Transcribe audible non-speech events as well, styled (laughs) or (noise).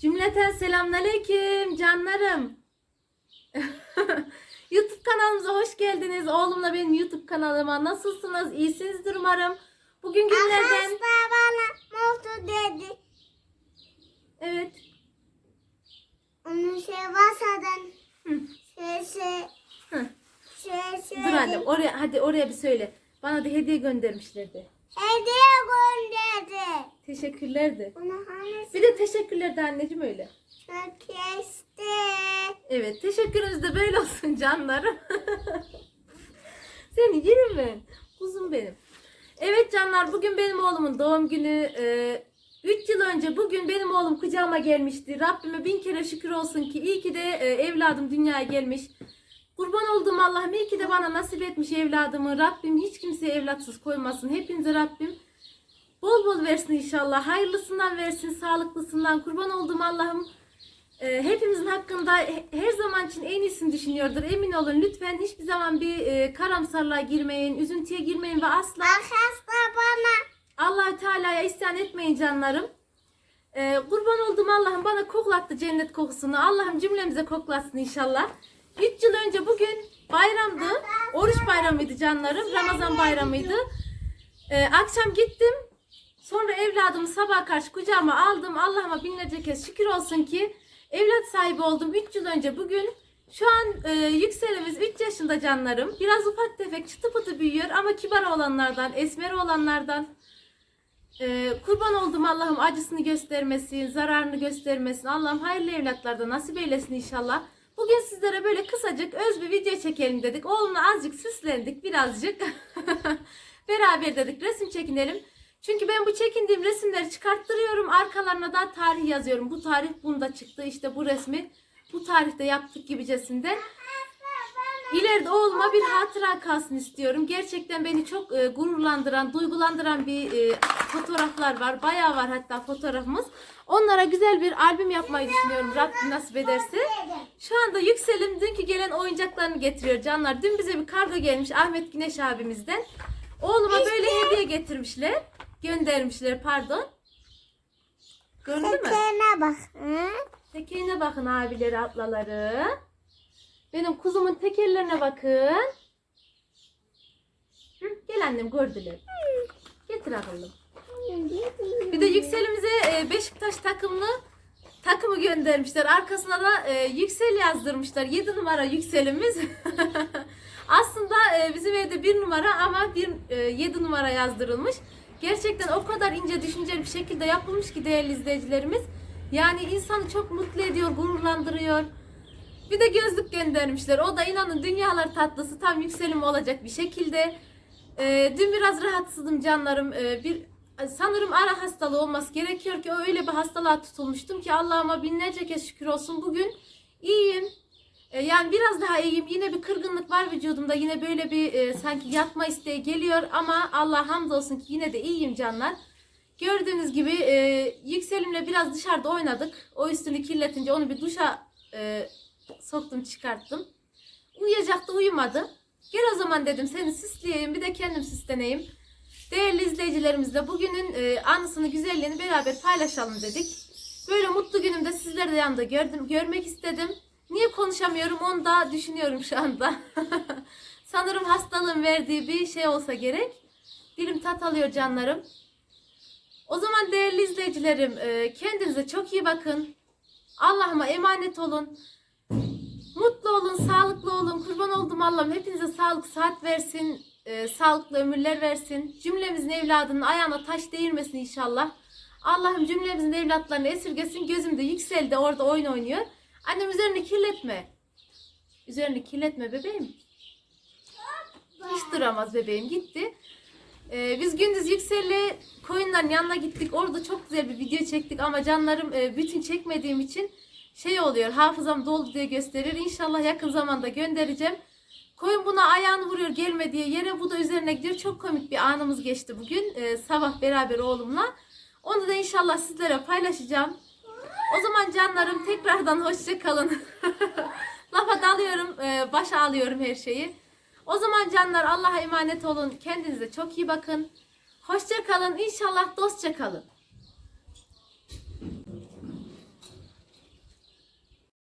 Cümleten selamünaleyküm canlarım. (laughs) YouTube kanalımıza hoş geldiniz. Oğlumla benim YouTube kanalıma nasılsınız? İyisinizdir umarım. Bugün günlerden... Bana motor dedi. Evet. Onun şey varsadan şey şey Hı. şey şey Dur annem oraya hadi oraya bir söyle. Bana da hediye göndermişlerdi. hediye Bunu hani Bir de teşekkürler de anneciğim öyle. kesti. Evet teşekkürünüz de böyle olsun canlarım. (laughs) Seni yerim ben. Kuzum benim. Evet canlar bugün benim oğlumun doğum günü. 3 yıl önce bugün benim oğlum kucağıma gelmişti. Rabbime bin kere şükür olsun ki iyi ki de e, evladım dünyaya gelmiş. Kurban olduğum Allah'ım iyi ki de bana nasip etmiş evladımı. Rabbim hiç kimseye evlatsız koymasın. Hepinize Rabbim bol bol versin inşallah. Hayırlısından versin, sağlıklısından. Kurban olduğum Allah'ım e, hepimizin hakkında he- her zaman için en iyisini düşünüyordur. Emin olun lütfen hiçbir zaman bir e, karamsarlığa girmeyin, üzüntüye girmeyin ve asla Arkadaşlar bana Allahü Teala'ya isyan etmeyin canlarım. Ee, kurban olduğum Allah'ım bana koklattı cennet kokusunu. Allah'ım cümlemize koklatsın inşallah. 3 yıl önce bugün bayramdı. Oruç bayramıydı canlarım. Ramazan bayramıydı. Ee, akşam gittim. Sonra evladımı sabah karşı kucağıma aldım. Allah'ıma binlerce kez şükür olsun ki evlat sahibi oldum 3 yıl önce bugün. Şu an e, yükselimiz 3 yaşında canlarım. Biraz ufak tefek çıtı pıtı büyüyor ama kibar olanlardan, esmer olanlardan. Ee, kurban olduğum Allah'ım acısını göstermesin, zararını göstermesin. Allah'ım hayırlı evlatlarda nasip eylesin inşallah. Bugün sizlere böyle kısacık öz bir video çekelim dedik. Oğlumla azıcık süslendik birazcık. (laughs) Beraber dedik resim çekinelim. Çünkü ben bu çekindiğim resimleri çıkarttırıyorum. Arkalarına da tarih yazıyorum. Bu tarih bunda çıktı. İşte bu resmi bu tarihte yaptık gibicesinden. İleride oğluma bir hatıra kalsın istiyorum. Gerçekten beni çok e, gururlandıran, duygulandıran bir e, fotoğraflar var. Bayağı var hatta fotoğrafımız. Onlara güzel bir albüm yapmayı düşünüyorum Rabbim nasip ederse. Şu anda Yüksel'im dünkü gelen oyuncaklarını getiriyor canlar. Dün bize bir kargo gelmiş Ahmet Güneş abimizden. Oğluma böyle hediye getirmişler. Göndermişler pardon. Gördün mü? tekerine bak. Hı? Tekerine bakın abileri ablaları. Benim kuzumun tekerlerine bakın. Hı, gel annem gördüler. Getir akıllım. Bir de yükselimize e, Beşiktaş takımlı takımı göndermişler. Arkasına da e, yüksel yazdırmışlar. 7 numara yükselimiz. (laughs) Aslında e, bizim evde bir numara ama bir e, 7 numara yazdırılmış. Gerçekten o kadar ince düşünceli bir şekilde yapılmış ki değerli izleyicilerimiz. Yani insanı çok mutlu ediyor, gururlandırıyor. Bir de gözlük göndermişler. O da inanın dünyalar tatlısı tam yükselim olacak bir şekilde. Ee, dün biraz rahatsızdım canlarım. Ee, bir sanırım ara hastalığı olması gerekiyor ki öyle bir hastalığa tutulmuştum ki Allah'ıma binlerce kez şükür olsun. Bugün iyiyim. Yani biraz daha iyiyim. Yine bir kırgınlık var vücudumda. Yine böyle bir e, sanki yatma isteği geliyor ama Allah hamdolsun ki yine de iyiyim canlar. Gördüğünüz gibi e, yükselimle biraz dışarıda oynadık. O üstünü kirletince onu bir duşa e, soktum çıkarttım. Uyuyacaktı uyumadı. Gel o zaman dedim seni süsleyeyim bir de kendim süsleneyim. Değerli izleyicilerimizle bugünün e, anısını güzelliğini beraber paylaşalım dedik. Böyle mutlu günümde sizleri de yanımda gördüm, görmek istedim. Niye konuşamıyorum onu da düşünüyorum şu anda. (laughs) Sanırım hastalığın verdiği bir şey olsa gerek. Dilim tat alıyor canlarım. O zaman değerli izleyicilerim e, kendinize çok iyi bakın. Allah'ıma emanet olun. Mutlu olun, sağlıklı olun. Kurban oldum Allah'ım. Hepinize sağlık, saat versin. e, sağlıklı ömürler versin. Cümlemizin evladının ayağına taş değirmesin inşallah. Allah'ım cümlemizin evlatlarını esirgesin. Gözümde yükseldi. Orada oyun oynuyor. Annem üzerini kirletme. Üzerini kirletme bebeğim. Hiç duramaz bebeğim. Gitti. Ee, biz gündüz Yüksel'le koyunların yanına gittik. Orada çok güzel bir video çektik ama canlarım e, bütün çekmediğim için şey oluyor hafızam doldu diye gösterir. İnşallah yakın zamanda göndereceğim. Koyun buna ayağını vuruyor gelme diye yere bu da üzerine gidiyor. Çok komik bir anımız geçti bugün e, sabah beraber oğlumla. Onu da inşallah sizlere paylaşacağım. O zaman canlarım tekrardan hoşça kalın. (laughs) Lafa dalıyorum, e, başa alıyorum her şeyi. O zaman canlar Allah'a emanet olun. Kendinize çok iyi bakın. Hoşça kalın. İnşallah dostça kalın.